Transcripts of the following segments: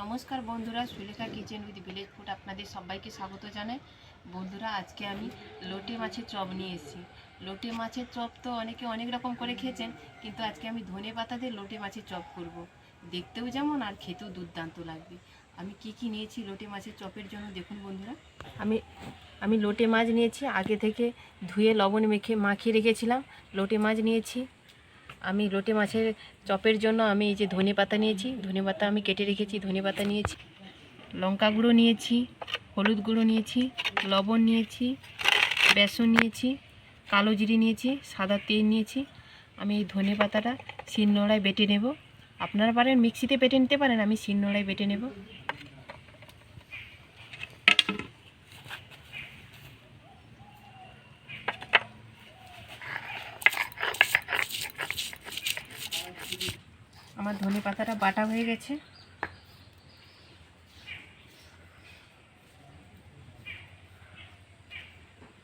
নমস্কার বন্ধুরা, Sulekha kitchen with village food আপনাদের সবাইকে স্বাগত জানাই। বন্ধুরা, আজকে আমি লোটে মাছের চপ নিয়ে এসেছি। লোটে মাছের চপ তো অনেকে অনেক রকম করে খেয়েছেন, কিন্তু আজকে আমি ধনে পাতা দিয়ে লোটে মাছের চপ করব। দেখতেও যেমন আর খেতেও দুর্দান্ত লাগবে। আমি কি কি নিয়েছি লোটে মাছের চপের জন্য দেখুন বন্ধুরা। আমি আমি লোটে মাছ নিয়েছি, আগে থেকে ধুয়ে লবণ মেখে, মাখিয়ে রেখেছিলাম। লোটে মাছ নিয়েছি আমি লোটে মাছের চপের জন্য আমি এই যে ধনে পাতা নিয়েছি। ধনে পাতা আমি কেটে রেখেছি, ধনে পাতা নিয়েছি, লঙ্কা গুঁড়ো নিয়েছি, হলুদ গুঁড়ো নিয়েছি, লবণ নিয়েছি, বেসন নিয়েছি, কালো জিরে নিয়েছি, সাদা তেল নিয়েছি। আমি এই ধনে পাতাটা শিলনোড়ায় বেটে নেব। আপনারা পারেন মিক্সিতে বেটে নিতে পারেন, আমি শিলনোড়ায় বেটে নেব। আমার ধনে পাতাটা বাটা হয়ে গেছে।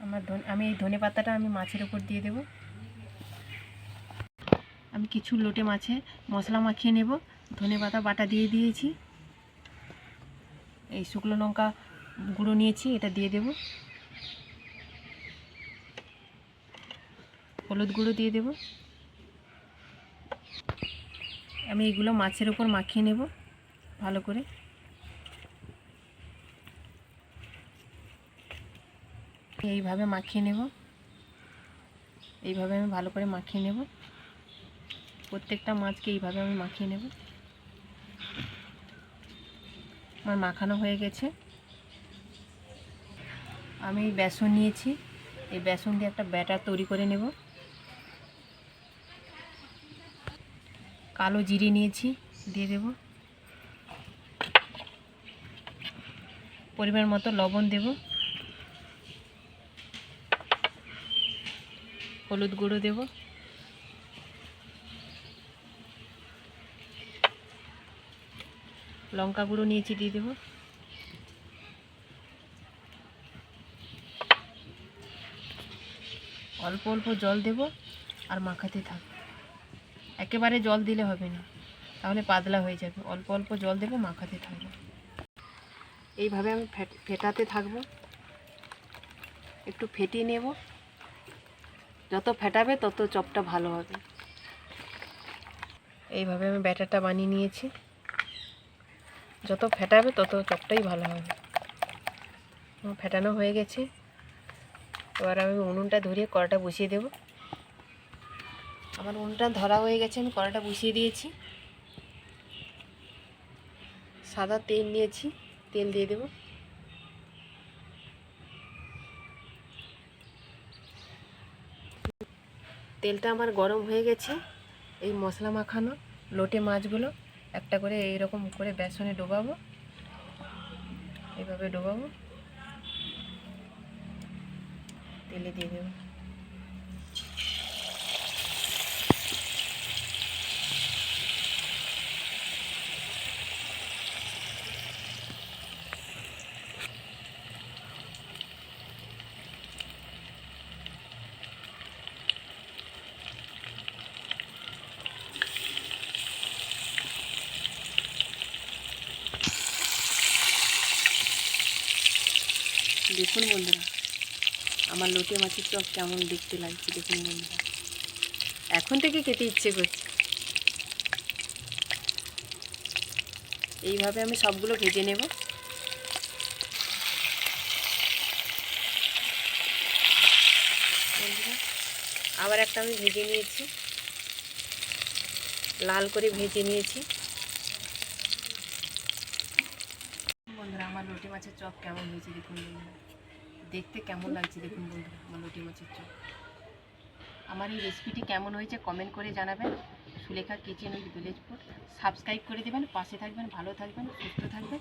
আমার আমি এই ধনে পাতাটা আমি মাছের উপর দিয়ে দেব। আমি কিছু লোটে মাছে মশলা মাখিয়ে নেব। ধনে পাতা বাটা দিয়ে দিয়েছি। এই শুকনো লঙ্কা গুঁড়ো নিয়েছি, এটা দিয়ে দেব। হলুদ গুঁড়ো দিয়ে দেব। আমি এগুলো মাছের উপর মাখিয়ে নেব, ভালো করে। এইভাবে মাখিয়ে নেব। এইভাবে আমি ভালো করে মাখিয়ে নেব। প্রত্যেকটা মাছকে এইভাবে আমি মাখিয়ে নেব। আমার মাখানো হয়ে গেছে। আমি বেসন নিয়েছি। এই বেসন দিয়ে একটা ব্যাটার তৈরি করে নেব। কালো জিরে নিয়েছি, দিয়ে দেব। পরিমাণ মতো লবণ দেব। হলুদ গুঁড়ো দেব। লঙ্কা গুঁড়ো নিয়েছি, দিয়ে দেব। অল্প অল্প জল দেব আর মাখাতে থাকব। একেবারে জল দিলে হবে না। তাহলে পাতলা হয়ে যাবে। অল্প অল্প জল দেবো, মাখাতে থাকব। এইভাবে আমি ফেট- ফেটাতে থাকব। একটু ফেটিয়ে নেব। যত ফেটাবে তত চপটা ভালো হবে। এইভাবে আমি ব্যাটারটা বানিয়ে নিয়েছি। যত ফেটাবে তত চপটাই ভালো হবে। ফেটানো হয়ে গেছে। এবার আমি উনুনটা ধরিয়ে কড়াটা বসিয়ে দেবো। আমার উনুনটা ধরা হয়ে গেছে, আমি কড়াটা বসিয়ে দিয়েছি। সাদা তেল নিয়েছি, তেল দিয়ে দেব। তেলটা আমার গরম হয়ে গেছে, এই মশলা মাখানো লোটে মাছগুলো একটা করে এইরকম করে বেসনে ডোবাবো। এইভাবে ডোবাবো। তেলে দিয়ে দেবো। দেখুন বন্ধুরা, আমার লোটে মাছের চপ কেমন দেখতে লাগছে দেখুন বন্ধুরা। এখন থেকে খেতে ইচ্ছে করছে। এইভাবে আমি সবগুলো ভেজে নেব। আবার একটা আমি ভেজে নিয়েছি। লাল করে ভেজে নিয়েছি বন্ধুরা আমার লোটে মাছের চপ কেমন হয়েছে দেখুন বন্ধুরা। দেখতে কেমন লাগছে দেখুন বন্ধুরা আমার লোটে মাছের চপ। আমার এই রেসিপিটি কেমন হয়েছে কমেন্ট করে জানাবেন। Sulekha kitchen with village food. Subscribe করে দেবেন, পাশে থাকবেন, ভালো থাকবেন, সুস্থ থাকবেন।